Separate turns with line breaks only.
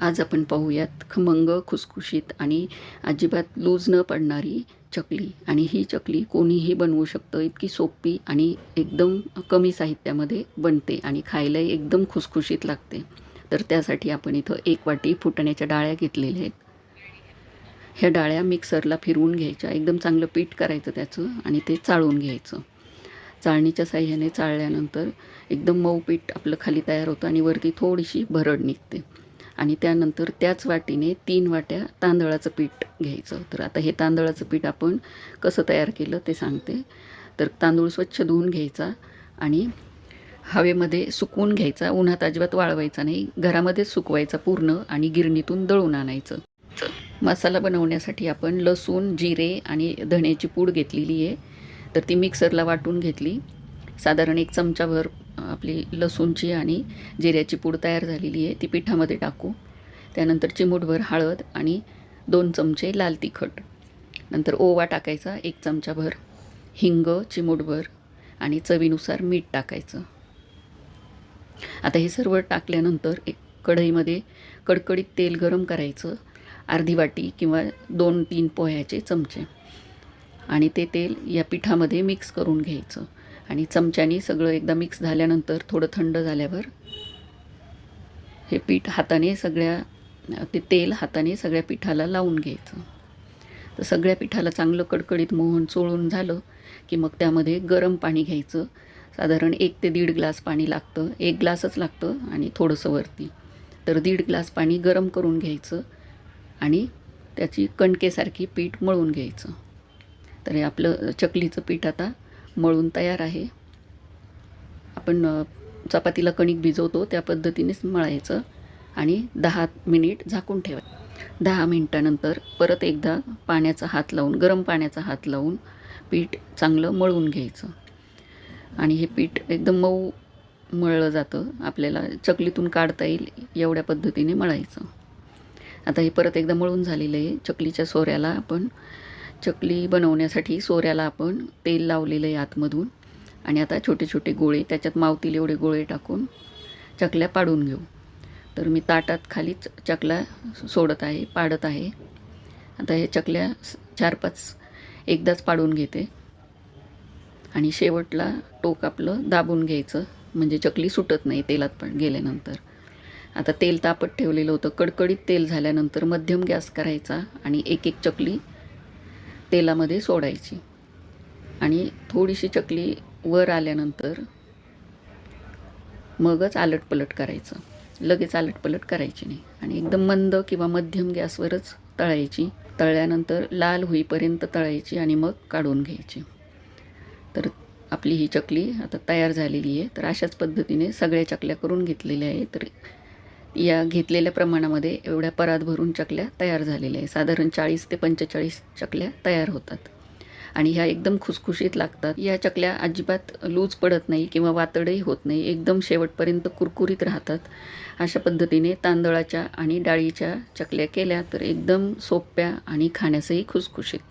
आज आपण पाहूयात खमंग खुसखुशीत आणि अजिबात लूज न पडणारी चकली. आणि ही चकली कोणीही बनवू शकतं इतकी सोपी आणि एकदम कमी साहित्यामध्ये बनते आणि खायलाही एकदम खुसखुशीत लागते. तर त्यासाठी आपण इथं एक वाटी फुटण्याच्या डाळ्या घेतलेल्या आहेत. ह्या डाळ्या मिक्सरला फिरवून घ्यायच्या. एकदम चांगलं पीठ करायचं त्याचं आणि ते चाळून घ्यायचं. चाळणीच्या साह्याने चाळल्यानंतर एकदम मऊ पीठ आपलं खाली तयार होतं आणि वरती थोडीशी भरड निघते. आणि त्यानंतर त्याच वाटीने तीन वाट्या तांदळाचं पीठ घ्यायचं. तर आता हे तांदळाचं पीठ आपण कसं तयार केलं ते सांगते. तर तांदूळ स्वच्छ धुवून घ्यायचा आणि हवेमध्ये सुकवून घ्यायचा. उन्हात अजिबात वाळवायचा नाही. घरामध्येच सुकवायचा पूर्ण आणि गिरणीतून दळून आणायचं. मसाला बनवण्यासाठी आपण लसूण जिरे आणि धण्याची पूड घेतलेली आहे. तर ती मिक्सरला वाटून घेतली. साधारण एक चमचाभर आपली लसूणची आणि जिऱ्याची पूड तयार झालेली आहे ती पिठामध्ये टाकू. त्यानंतर चिमूटभर हळद आणि दोन चमचे लाल तिखट. नंतर ओवा टाकायचा एक चमचाभर हिंग चिमूटभर आणि चवीनुसार मीठ टाकायचं. आता हे सर्व टाकल्यानंतर एक कढईमध्ये कडकडीत तेल गरम करायचं अर्धी वाटी किंवा दोन तीन पोह्याचे चमचे. आणि ते तेल या पिठामध्ये मिक्स करून घ्यायचं. आणि चमच्यानी सगळं एकदा मिक्स झाल्यानंतर थोडं थंड झाल्यावर हे पीठ हाताने सगळ्या ते तेल हाताने सगळ्या पिठाला लावून घ्यायचं. तर सगळ्या पिठाला चांगलं कडकडीत मोहन चोळून झालं की मग त्यामध्ये गरम पाणी घ्यायचं. साधारण एक ते दीड ग्लास पाणी लागतं. एक ग्लासच लागतं आणि थोडंसं वरती. तर दीड ग्लास पाणी गरम करून घ्यायचं आणि त्याची कणकेसारखी पीठ मळून घ्यायचं. तर हे आपलं चकलीचं पीठ आता मळून तयार आहे. आपण चपातीला कणिक भिजवतो त्या पद्धतीनेच मळायचं आणि दहा मिनिट झाकून ठेवायचं. दहा मिनिटानंतर परत एकदा पाण्याचा हात लावून गरम पाण्याचा हात लावून पीठ चांगलं मळून घ्यायचं. आणि हे पीठ एकदम मऊ मळलं जातं. आपल्याला चकलीतून काढता येईल एवढ्या पद्धतीने मळायचं. आता हे परत एकदा मळून झालेलं आहे. चकलीच्या सोऱ्याला आपण चकली बनवण्यासाठी सोऱ्याला आपण तेल लावलेलं आहे आतमधून. आणि आता छोटे छोटे गोळे त्याच्यात मावतील एवढे गोळे टाकून चकल्या पाडून घेऊ. तर मी ताटात खालीच चकल्या सोडत आहे पाडत आहे. आता हे चकल्या चार पाच एकदाच पाडून घेते. आणि शेवटला टोक आपलं दाबून घ्यायचं म्हणजे चकली सुटत नाही तेलात पण गेल्यानंतर. आता तेल तापत ठेवलेलं होतं. कडकडीत तेल झाल्यानंतर मध्यम गॅस करायचा आणि एक एक चकली तेलामध्ये सोडायची. आणि थोडीशी चकली वर आल्यानंतर मगच आलटपलट करायचं. लगेच आलटपलट करायची नाही. आणि एकदम मंद किंवा मध्यम गॅसवरच तळायची. तळल्यानंतर लाल होईपर्यंत तळायची आणि मग काढून घ्यायची. तर आपली ही चकली आता तयार झालेली आहे. तर अशाच पद्धतीने सगळ्या चकल्या करून घेतलेल्या आहे तर या घेतलेल्या प्रमाणामध्ये एवढ्या परात भरून चकल्या तयार झालेल्या आहे साधारण चाळीस ते पंचेचाळीस चकल्या तयार होतात. आणि ह्या एकदम खुसखुशीत लागतात. या चकल्या अजिबात लूज पडत नाही किंवा वातडही होत नाही. एकदम शेवटपर्यंत कुरकुरीत राहतात. अशा पद्धतीने तांदळाच्या आणि डाळीच्या चकल्या केल्या तर एकदम सोप्या आणि खाण्यासही खुसखुशीत.